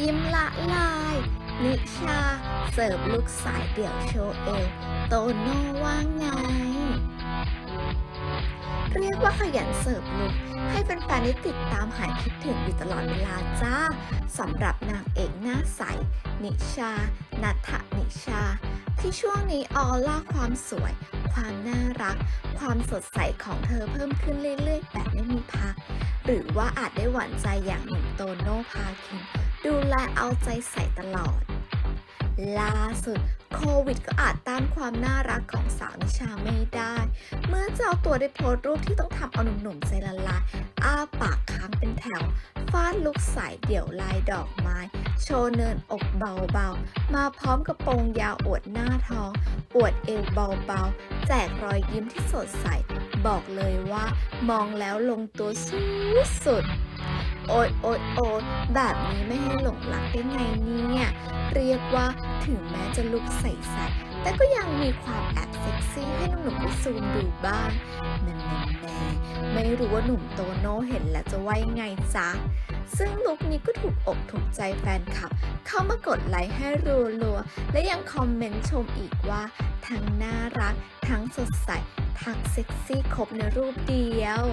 ยิ้มละลาย นิชา เสิร์ฟลูกสายเดี่ยวโชว์เอวโตโน่ว่าไง เรียกว่าขยันเสิร์ฟลุกให้แฟนๆได้ติดตามหายคิดถึงอยู่ตลอดเวลาจ้าสำหรับนางเอกหน้าใส นิชา นัทธนิชา ที่ช่วงนี้ออล่าความสวย ความน่ารัก ความสดใสของเธอเพิ่มขึ้นเรื่อยๆ แบบไม่มีพัก หรือว่าอาจได้หวั่นใจอย่างหนุ่มโตโน่พาคิน ดูแลเอาใจใส่ตลอด ล่าสุดโควิดก็อาจต้านความน่ารักของสาวนิชาไม่ได้ เมื่อเจ้าตัวได้โพสต์รูปที่ต้องทำเอาหนุ่มๆใจละลายอ้าปากค้างเป็นแถว ฟาดลุกสายเดี่ยวลายดอกไม้ โชว์เนินอกเบาๆ มาพร้อมกระโปรงยาวอวดหน้าท้อง อวดเอวเบาๆ แจกรอยยิ้มที่สดใส บอกเลยว่ามองแล้วลงตัวสุดสุดๆ โอ๊ยโอ๊ยโอ๊ยแบบนี้ไม่ให้หลงรักได้ไงเนี่ย เรียกว่าถึงแม้จะลุกใสๆแต่ก็ยังมีความแอบเซ็กซี่ให้หนุ่มๆได้ซูมดูบ้างแน่แน่ไม่รู้ว่าหนุ่มโตโน่เห็นแล้วจะว่ายังไงจ๊ะ ซึ่งลุคนี้ก็ถูกอกถูกใจแฟนคลับ เข้ามากดไลค์ให้รัวๆ และยังคอมเมนต์ชมอีกว่า ทั้งน่ารัก ทั้งสดใส ทั้งเซ็กซี่ครบในรูปเดียว